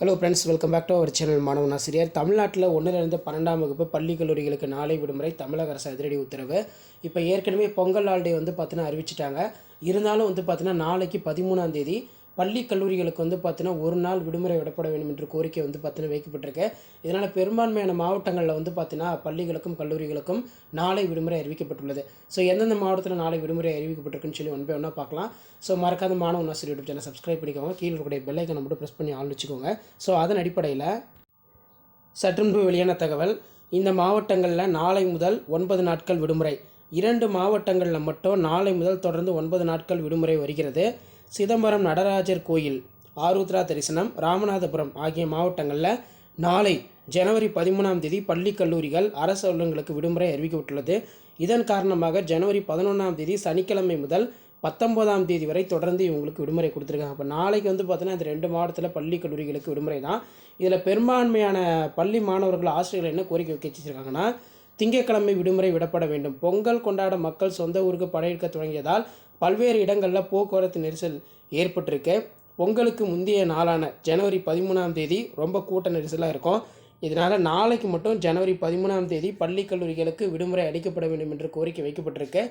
Hello friends welcome back to our channel மாணவன் ஆசிரியர். தமிழ்நாட்டில் ஒன்றிலிருந்து பன்னெண்டாம் வகுப்பு பள்ளி கல்லூரிகளுக்கு நாளை விடுமுறை தமிழக அரசு அதிரடி உத்தரவு. இப்போ ஏற்கனவே பொங்கல் ஹாலிடே வந்து பார்த்தீங்கன்னா அறிவிச்சிட்டாங்க. இருந்தாலும் வந்து பார்த்தீங்கன்னா நாளைக்கு பதிமூணாம் தேதி பள்ளி கல்லூரிகளுக்கு வந்து பார்த்தீங்கன்னா ஒரு நாள் விடுமுறை விடப்பட வேண்டும் என்ற கோரிக்கை வந்து பார்த்தீங்கன்னா வைக்கப்பட்டிருக்கு. இதனால் பெரும்பான்மையான மாவட்டங்களில் வந்து பார்த்தீங்கன்னா பள்ளிகளுக்கும் கல்லூரிகளுக்கும் நாளை விடுமுறை அறிவிக்கப்பட்டுள்ளது. ஸோ எந்தெந்த மாவட்டத்தில் நாளை விடுமுறை அறிவிக்கப்பட்டிருக்குன்னு சொல்லி ஒன் பை ஒன்றா பார்க்கலாம். ஸோ மறக்காத மாணவ ஆசிரியர் யூடியூப் சேனல் சப்ஸ்கிரைப் பண்ணிக்கோங்க. கீழே இருக்கக்கூடிய பெல்லைக்கை மட்டும் ப்ரெஸ் பண்ணி ஆள் வச்சுக்கோங்க. ஸோ அதன் அடிப்படையில் சற்றுமுன்பு வெளியான தகவல் இந்த மாவட்டங்களில் நாளை முதல் ஒன்பது நாட்கள் விடுமுறை. இரண்டு மாவட்டங்களில் மட்டும் நாளை முதல் தொடர்ந்து ஒன்பது நாட்கள் விடுமுறை வருகிறது. சிதம்பரம் நடராஜர் கோயில் ஆருத்ரா தரிசனம் ராமநாதபுரம் ஆகிய மாவட்டங்களில் நாளை ஜனவரி பதிமூணாம் தேதி பள்ளி கல்லூரிகள் அரசு அலுவலகங்களுக்கு விடுமுறை அறிவிக்கப்பட்டுள்ளது. இதன் காரணமாக ஜனவரி பதினொன்றாம் தேதி சனிக்கிழமை முதல் பத்தொம்போதாம் தேதி வரை தொடர்ந்து இவங்களுக்கு விடுமுறை கொடுத்துருக்காங்க. அப்போ நாளைக்கு வந்து பார்த்தீங்கன்னா இந்த ரெண்டு மாவட்டத்தில் பள்ளி கல்லூரிகளுக்கு விடுமுறை தான். இதில் பெரும்பான்மையான பள்ளி மாணவர்கள் ஆசிரியர்கள் என்ன கோரிக்கை வைக்க வச்சிருக்காங்கன்னா திங்கட்கிழமை விடுமுறை விடப்பட வேண்டும். பொங்கல் கொண்டாட மக்கள் சொந்த ஊருக்கு படையெடுக்க தொடங்கியதால் பல்வேறு இடங்களில் போக்குவரத்து நெரிசல் ஏற்பட்டிருக்கு. பொங்கலுக்கு முந்தைய நாளான ஜனவரி பதிமூணாம் தேதி ரொம்ப கூட்ட நெரிசலாக இருக்கும். இதனால் நாளைக்கு மட்டும் ஜனவரி பதிமூணாம் தேதி பள்ளி கல்லூரிகளுக்கு விடுமுறை அளிக்கப்பட வேண்டும் என்று கோரிக்கை வைக்கப்பட்டிருக்கு.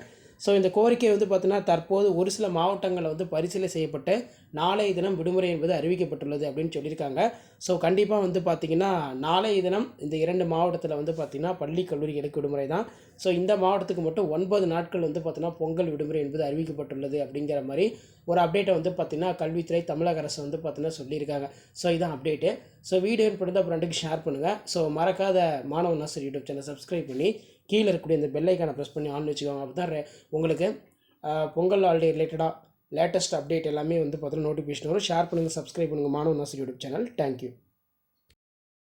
ஸோ இந்த கோரிக்கை வந்து பார்த்தீங்கன்னா தற்போது ஒரு சில மாவட்டங்களில் வந்து பரிசீலனை செய்யப்பட்டு நாளைய தினம் விடுமுறை என்பது அறிவிக்கப்பட்டுள்ளது அப்படின்னு சொல்லியிருக்காங்க. ஸோ கண்டிப்பாக வந்து பார்த்திங்கன்னா நாளைய தினம் இந்த இரண்டு மாவட்டத்தில் வந்து பார்த்திங்கன்னா பள்ளி கல்லூரிகளுக்கு விடுமுறை தான். ஸோ இந்த மாவட்டத்துக்கு மட்டும் ஒன்பது நாட்கள் வந்து பார்த்திங்கன்னா பொங்கல் விடுமுறை என்பது அறிவிக்கப்பட்டுள்ளது அப்படிங்கிற மாதிரி ஒரு அப்டேட்டை வந்து பார்த்திங்கன்னா கல்வித்துறை தமிழக அரசு வந்து பார்த்திங்கன்னா சொல்லியிருக்காங்க. ஸோ இதான் அப்டேட்டு ஸோ வீடியோ ஏற்படுத்த ஃப்ரெண்டுக்கு ஷேர் பண்ணுங்கள் ஸோ மறக்காத மாணவ நாசர் யூடியூப் சேனல் சப்ஸ்கிரைப் பண்ணி கீழே இருக்கக்கூடிய இந்த பெல் ப்ரெஸ் பண்ணி ஆன் வச்சுக்கோங்க. அப்போ தான் உங்களுக்கு பொங்கல் ஹாலிடே ரிலேட்டடாக லேட்டஸ்ட் அப்டேட் எல்லாமே வந்து பார்த்தீங்கன்னா நோட்டிஃபிகேஷன் வரும். ஷேர் பண்ணுங்கள் சப்ஸ்கிரைப் பண்ணுங்கள் மாணவ நாசர் யூடியூப் சேனல் தேங்க்யூ